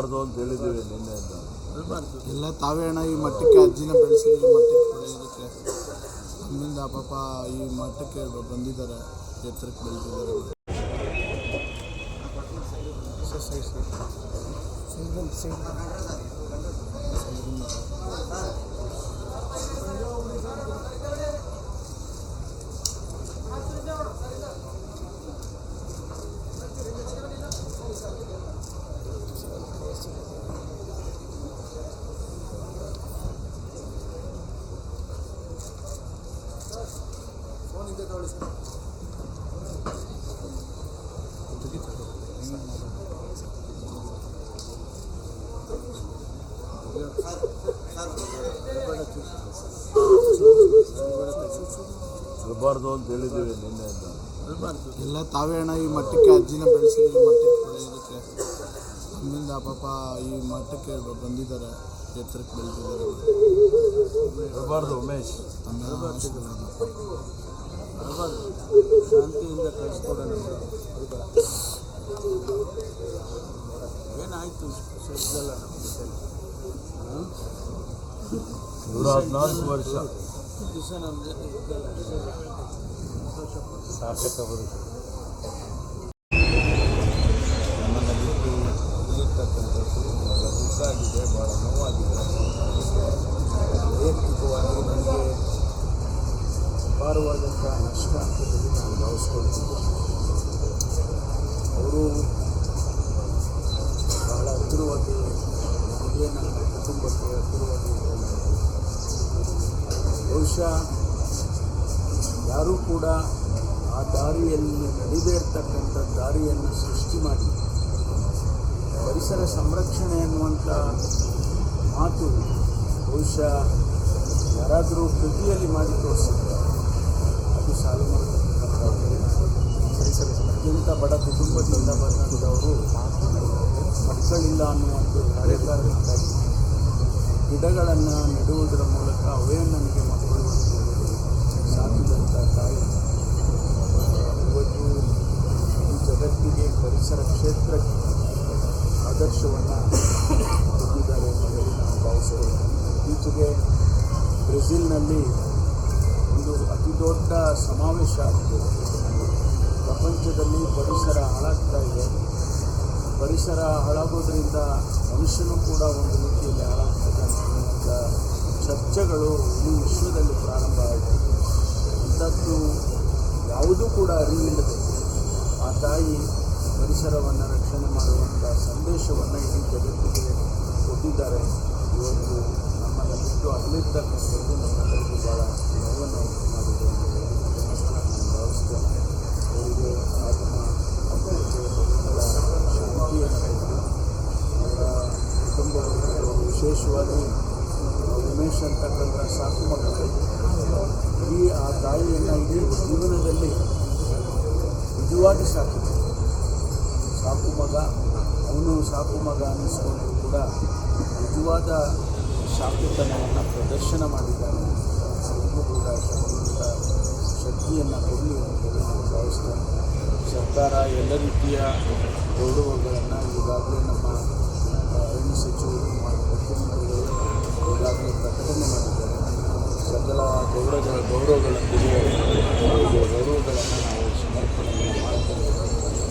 ಇರಬಾರ್ದು ಅಂತ ಹೇಳಿದ್ದೀವಿ ನಿನ್ನೆ ಎಲ್ಲ ತಾವೇ ಅಣ್ಣ ಈ ಮಟ್ಟಕ್ಕೆ ಅಜ್ಜಿನ ಬೆಳೆಸಿದ ಈ ಮಟ್ಟಕ್ಕೆ ಬೆಳೆಯೋದಕ್ಕೆ ನಮ್ಮಿಂದ ಪಾಪ ಈ ಮಟ್ಟಕ್ಕೆ ಬಂದಿದ್ದಾರೆ ಎತ್ತರಕ್ಕೆ ಬೆಳೆದಿದ್ದಾರೆ. ಇರಬಾರ್ದು ಅಂತ ಹೇಳಿದ್ದೀವಿ ನಿನ್ನೆ ಎಲ್ಲ ತಾವೇ ಅಣ್ಣ ಈ ಮಟ್ಟಕ್ಕೆ ಅಜ್ಜಿನ ಬೆಳೆಸಿದ್ರು ಈ ಮಟ್ಟಕ್ಕೆ ಬೆಳೆಯೋದಕ್ಕೆ ನಮ್ಮಿಂದ ಪಾಪ ಈ ಮಟ್ಟಕ್ಕೆ ಬಂದಿದ್ದಾರೆ ಎತ್ತರಕ್ಕೆ ಬೆಳೆದಿದ್ದಾರೆ. ಇರಬಾರ್ದು ಉಮೇಶ್. ಆಶೀರ್ವಾದ ಶಾಂತಿಯಿಂದ ಕಳಿಸ್ಕೊಡೋಣ. ಏನಾಯಿತು ನೂರ ಹದಿನಾಲ್ಕು ವರ್ಷ. ದಿವಸ ನಮ್ಮ ಜೊತೆ ಇದ್ದಲ್ಲ ಸಾರ್ಥಕ ಬರುತ್ತೆ ನಮ್ಮನ್ನು ಬಿಟ್ಟು ಇಲ್ಲಿರ್ತಕ್ಕಂಥದ್ದು ಬಹಳ ದುಃಖ ಆಗಿದೆ ಭಾಳ ನೋವಾಗಿದೆ ವೈಯಕ್ತಿಕವಾಗಿ ನನಗೆ ಅಪಾರವಾದಂಥ ನಷ್ಟ ಅಂತ ಹೇಳಿ ನಾನು ಭಾವಿಸ್ಕೊಳ್ತೀನಿ ಅವರು ಬಹುಶಃ ಯಾರೂ ಕೂಡ ಆ ದಾರಿಯಲ್ಲಿ ನಡೆದೇ ಇರತಕ್ಕಂಥ ದಾರಿಯನ್ನು ಸೃಷ್ಟಿ ಮಾಡಿ. ಪರಿಸರ ಸಂರಕ್ಷಣೆ ಅನ್ನುವಂಥ ಮಾತು ಬಹುಶಃ ಯಾರಾದರೂ ಕೃತಿಯಲ್ಲಿ ಮಾಡಿ ತೋರಿಸಿದ್ರೆ ಅದು ಸಾಲು ಅತ್ಯಂತ ಬಡ ಕುಟುಂಬದಿಂದ ಬಂದಂಥವರು ಮಕ್ಕಳಿಲ್ಲ ಅನ್ನುವಂಥ ಕಾರ್ಯಕಾರಣಕ್ಕಾಗಿ ಗಿಡಗಳನ್ನು ನೆಡುವುದರ ಮೂಲಕ ಅವೇ ನಮಗೆ ಮಕ್ಕಳು ಸಾಕಿದಂಥ ತಾಯಿ ಇವತ್ತು ಈ ಜಗತ್ತಿಗೆ ಪರಿಸರ ಕ್ಷೇತ್ರಕ್ಕೆ ಆದರ್ಶವನ್ನು ಕೊಟ್ಟಿದ್ದಾರೆ ಹೇಳಿ ನಾವು ಭಾವಿಸ್ತೇವೆ ಇತ್ತೀಚೆಗೆ ಬ್ರೆಜಿಲ್ನಲ್ಲಿ ಒಂದು ಅತಿ ದೊಡ್ಡ ಸಮಾವೇಶ ಆಗಿದೆ ಪ್ರಪಂಚದಲ್ಲಿ ಪರಿಸರ ಹಾಳಾಗ್ತಾ ಇದೆ. ಪರಿಸರ ಹಾಳಾಗೋದ್ರಿಂದ ಮನುಷ್ಯನೂ ಕೂಡ ಒಂದು ರೀತಿಯಲ್ಲಿ ಅನ್ನುವಂಥ ಚರ್ಚೆಗಳು ಈ ವಿಶ್ವದಲ್ಲಿ ಪ್ರಾರಂಭ ಆಯಿತು. ಇಂಥದ್ದು ಯಾವುದೂ ಕೂಡ ಅರಿವಿಲ್ಲದೆ ಆ ತಾಯಿ ಪರಿಸರವನ್ನು ರಕ್ಷಣೆ ಮಾಡುವಂಥ ಸಂದೇಶವನ್ನು ಇಡೀ ಜಗತ್ತಿಗೆ ಕೊಟ್ಟಿದ್ದಾರೆ. ಇವತ್ತು ನಮ್ಮನ್ನು ಬಿಟ್ಟು ಅಲ್ಲಿರ್ತಕ್ಕಂಥದ್ದು ನಮ್ಮೆಲ್ಲರಿಗೂ ಭಾಳ ನೋವನ್ನು ಮಾಡಿದೆ ನಾನು ಭಾವಿಸ್ತೇನೆ. ಅವರಿಗೆ ಅಂತಕ್ಕಂಥ ಸಾಕು ಮಕ್ಕಳು, ಈ ಆ ತಾಯಿಯನ್ನು ಇಡೀ ಜೀವನದಲ್ಲಿ ನಿಜವಾಗಿ ಸಾಕಿದೆ ಸಾಕು ಮಗ, ಅವನು ಸಾಕು ಮಗ ಅನ್ನಿಸ್ಕೊಂಡು ಕೂಡ ನಿಜವಾದ ಸಾಕುತನವನ್ನು ಪ್ರದರ್ಶನ ಮಾಡಿದ್ದಾನೆ. ಕೂಡ ಶಕ್ತಿಯನ್ನು ಕೊಡಲಿ ಅಂತ ಹೇಳಿ ನಾನು ಭಾವಿಸ್ತೇನೆ ಸರ್ಕಾರ ಎಲ್ಲ ರೀತಿಯ ಗೌರವಗಳನ್ನು ಗೌರವಗಳ ಗೌರವಗಳೊಂದಿಗೆ ಗೌರವಗಳನ್ನು ನಾವು ಸಮರ್ಪಣೆ ಮಾಡ್ತೇವೆ